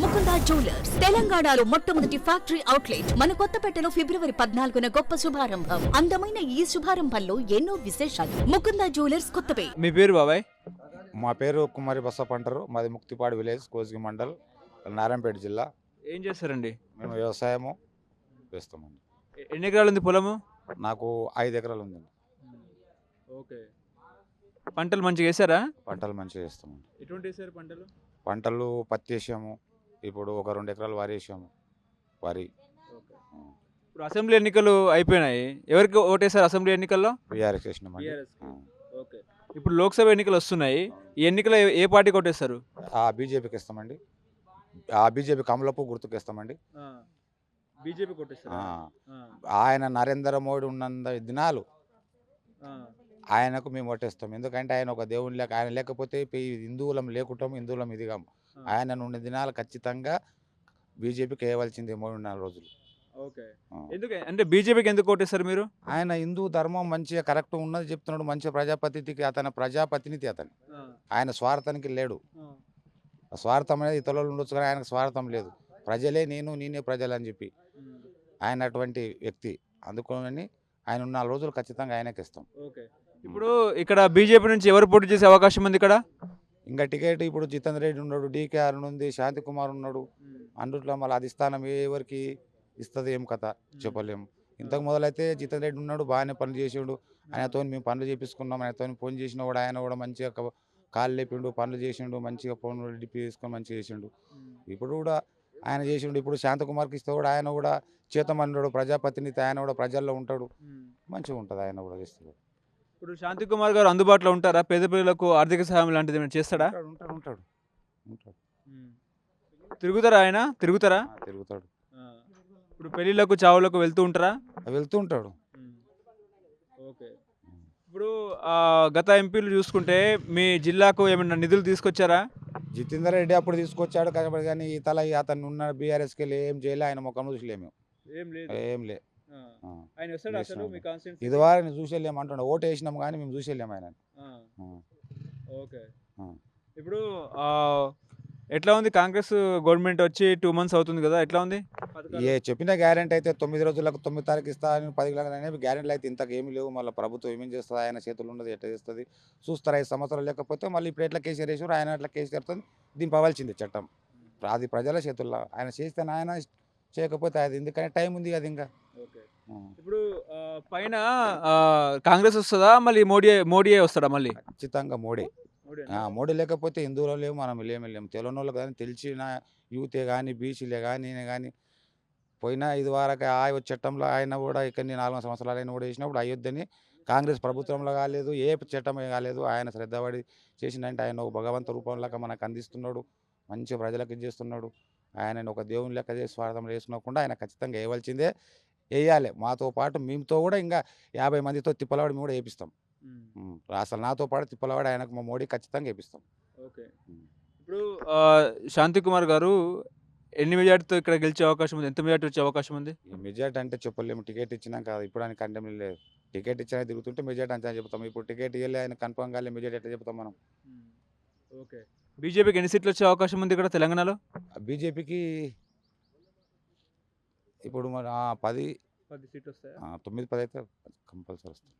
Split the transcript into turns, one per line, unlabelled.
Mukunda jewellers. తెలంగాణలో మొట్టమొదటి factory outlet. మన కొత్తపేటలో ఫిబ్రవరి పద్నాలుగున గొప్ప శుభారంభం. అందమైన ఈ శుభారంభంలో ఎన్నో విశేషాలు. ముకుందా జ్యువెలర్స్ కొత్తపేట.
మీ పేరు బాబాయ్?
మా పేరు కుమారి బసప్ప అంటారు. మాది ముక్తిపాడు విలేజ్ కోసిగి మండల్ నారాయణపేట జిల్లా.
ఏం చేస్తారండి?
మేము వ్యవసాయము చేస్తామండి.
ఎన్ని ఎకరాలు ఉంది పొలము?
నాకు ఐదు ఎకరాలు ఉందండి.
ఓకే. పంటలు మంచిగా వేసారా?
పంటలు మంచిగా చేస్తామండి
ఎటువంటి వేసారు పంటలు?
పంటలు పత్తి వేసాము. ఇప్పుడు ఒక రెండు ఎకరాలు వరి. వేసాము వరి
ఇప్పుడు అసెంబ్లీ ఎన్నికలు అయిపోయినాయి. ఎవరికి ఓటేశారు అసెంబ్లీ ఎన్నికల్లో?
బీఆర్ఎస్. ఆ.
ఓకే. ఇప్పుడు లోక్సభ ఎన్నికలు వస్తున్నాయి. ఈ ఎన్నికలు ఏ- పార్టీకి ఓటేస్తారు
ఆ బీజేపీకి ఇస్తామండి. ఆ బీజేపీ కమలపు గుర్తుకు ఇస్తామండి.
బీజేపీ
ఆ.
కొట్టేస్తారు
ఆయన నరేంద్ర మోడీ ఉన్నంత దినాలు ఆయనకు మేము ఓటేస్తాం. ఎందుకంటే ఆయన ఒక దేవుని లేక ఆయన లేకపోతే ఈ హిందువులం లేకుంటాము హిందువులం ఇదిగాము. ఆయన నుండి దినాలు ఖచ్చితంగా బీజేపీకి వేయవలసిందే మూడు నాలుగు రోజులు.
ఓకే.
ఆ.
ఎందుకు? అంటే బీజేపీకి ఎందుకు ఓటేస్తారు మీరు?
ఆయన హిందూ ధర్మం మంచిగా కరెక్ట్ ఉన్నది చెప్తున్నాడు మంచి ప్రజాపతికి అతని ప్రజాపతినిధి అతను. ఆయన స్వార్థానికి లేడు. స్వార్థం అనేది ఇతరులు ఉండొచ్చు కానీ ఆయనకు స్వార్థం లేదు. ప్రజలే నేను నేనే ప్రజలు అని చెప్పి ఆయన అటువంటి వ్యక్తి. అందుకని ఆయన ఉన్న నాలుగు రోజులు ఖచ్చితంగా ఆయనకి ఇస్తాం.
ఓకే. ఇప్పుడు ఇక్కడ బీజేపీ నుంచి ఎవరు పోటీ చేసే అవకాశం ఉంది ఇక్కడ?
ఇంకా టికెట్ ఇప్పుడు జితేంద్ర రెడ్డి ఉన్నాడు డీకేఆర్ ఉంది శాంతి కుమార్ ఉన్నాడు. అందుట్లో మళ్ళీ అధిష్టానం ఎవరికి ఇస్తుంది ఏం కథ? చెప్పలేము. ఇంతకు మొదలైతే జితేంద్ర రెడ్డి ఉన్నాడు బాగానే పనులు చేసిండు. ఆయనతో మేము పనులు చేపించుకున్నాం. ఆయనతో ఫోన్ చేసిన కూడా ఆయన కూడా మంచిగా క- కాళ్ళు లేపిండు పనులు చేసిండు మంచిగా ఫోన్ డిపి తీసుకొని మంచిగా చేసిండు. ఇప్పుడు కూడా ఆయన చేసిండు. ఇప్పుడు శాంతకుమార్కి ఇస్తే కూడా ఆయన కూడా చేతమన్నాడు ప్రజాప్రతినిధి ఆయన కూడా ప్రజల్లో ఉంటాడు. మంచిగా ఉంటుంది ఆయన కూడా చేస్తాడు
ఇప్పుడు శాంతి కుమార్ గారు అందుబాటులో ఉంటారా? పేద పిల్లలకు ఆర్థిక సహాయం లాంటిది ఏమైనా చేస్తాడా?
ఉంటాడు ఉంటాడు ఉంటాడు. ఉంటాడు.
తిరుగుతారా ఆయన? తిరుగుతారా?
తిరుగుతాడు.
ఇప్పుడు పెళ్ళిళ్ళకు చావులకు వెళ్తూ ఉంటారా?
వెళ్తూ ఉంటాడు.
ఓకే. ఇప్పుడు గత ఎంపీలు చూసుకుంటే మీ జిల్లాకు ఏమైనా నిధులు తీసుకొచ్చారా?
జితేందర్ రెడ్డి అప్పుడు తీసుకొచ్చాడు కాబట్టి కానీ ఈ తల అతను ఉన్న బీఆర్ఎస్కి వెళ్ళి ఏం చేయలే ఆయన ముఖం చూసలేము
ఏం
ఏం లే.
ఆయన
వస్తాడా అసలు మీ ఇది చూసేలేము ఓటు వేసినాం కానీ మేము చూసేలేము ఆయన
ఓకే. ఇప్పుడు ఎట్లా ఉంది? కాంగ్రెస్ గవర్నమెంట్ వచ్చి టూ మంత్స్ అవుతుంది కదా ఎట్లా ఉంది?
ఏ చెప్పిన గ్యారెంటీ అయితే తొమ్మిది రోజులకు తొమ్మిది తారీఖు ఇస్తా అని పది అనేవి గ్యారెంటీలు అయితే ఇంతకు ఏమి లేవు. మళ్ళీ ప్రభుత్వం ఏమేం చేస్తుంది? ఆయన చేతులు ఉన్నది ఎట్లా చేస్తుంది? చూస్తారు ఐదు సంవత్సరాలు లేకపోతే మళ్ళీ ఇప్పుడు ఎట్లా కేసీఆర్ వేసారు ఆయన ఎట్లా కేసీఆర్ దింపవలసింది చట్టం. అది ప్రజల చేతుల్లో. ఆయన చేస్తే ఆయన చేయకపోతే అది ఎందుకని టైం ఉంది అది ఇంకా.
ఇప్పుడు పైన కాంగ్రెస్ వస్తుందా? మళ్ళీ మోడీ మోడీ వస్తాడా మళ్ళీ?
ఖచ్చితంగా మోడీ. మోడీ లేకపోతే హిందువులో లేవు మనం లేము లేము. తెలియని వాళ్ళకి కానీ తెలిసిన యూతే కానీ బీసీలే కానీ నేను కానీ పోయినా ఇది వరకు ఆ చట్టంలో ఆయన కూడా ఇక్కడ నాలుగు సంవత్సరాలు ఆయన కూడా చేసినప్పుడు అయోధ్యని కాంగ్రెస్ ప్రభుత్వంలో కాలేదు ఏ చట్టమే కాలేదు. ఆయన శ్రద్ధపడి చేసిందంటే ఆయన ఒక భగవంత రూపంలాగా మనకు అందిస్తున్నాడు మంచి ప్రజలకు చేస్తున్నాడు ఆయన ఒక దేవుని లెక్క చేసి స్వార్థం వేసుకోకుండా ఆయన ఖచ్చితంగా వేయవలసిందే వేయాలి మాతో పాటు మేముతో కూడా ఇంకా యాభై మందితో తిప్పలవాడి మేము కూడా వేపిస్తాం. అసలు నాతో పాటు తిప్పలవాడి ఆయనకు మా మోడీ ఖచ్చితంగా వేపిస్తాం
ఓకే. ఇప్పుడు శాంతి కుమార్ గారు ఎన్ని మెజార్టీతో ఇక్కడ గెలిచే అవకాశం ఉంది? ఎంత మెజార్టీ వచ్చే అవకాశం ఉంది?
మెజార్టీ అంటే చెప్పలేము. టికెట్ ఇచ్చినాక ఇప్పుడు ఆయన కంటెం లేదు. టికెట్ ఇచ్చినా తిరుగుతుంటే మెజార్టీ అంతా చెప్తాం. ఇప్పుడు టికెట్ ఇవ్వలే ఆయన కన్ఫర్మ్ కాలే మెజార్టీ ఎట్లా చెప్తాం మనం?
ఓకే. బీజేపీకి ఎన్ని సీట్లు వచ్చే అవకాశం ఉంది ఇక్కడ తెలంగాణలో?
బీజేపీకి ఇప్పుడు ఆ, పది
పది సీట్లు వస్తాయా?
తొమ్మిది పది అయితే కంపల్సరీ వస్తుంది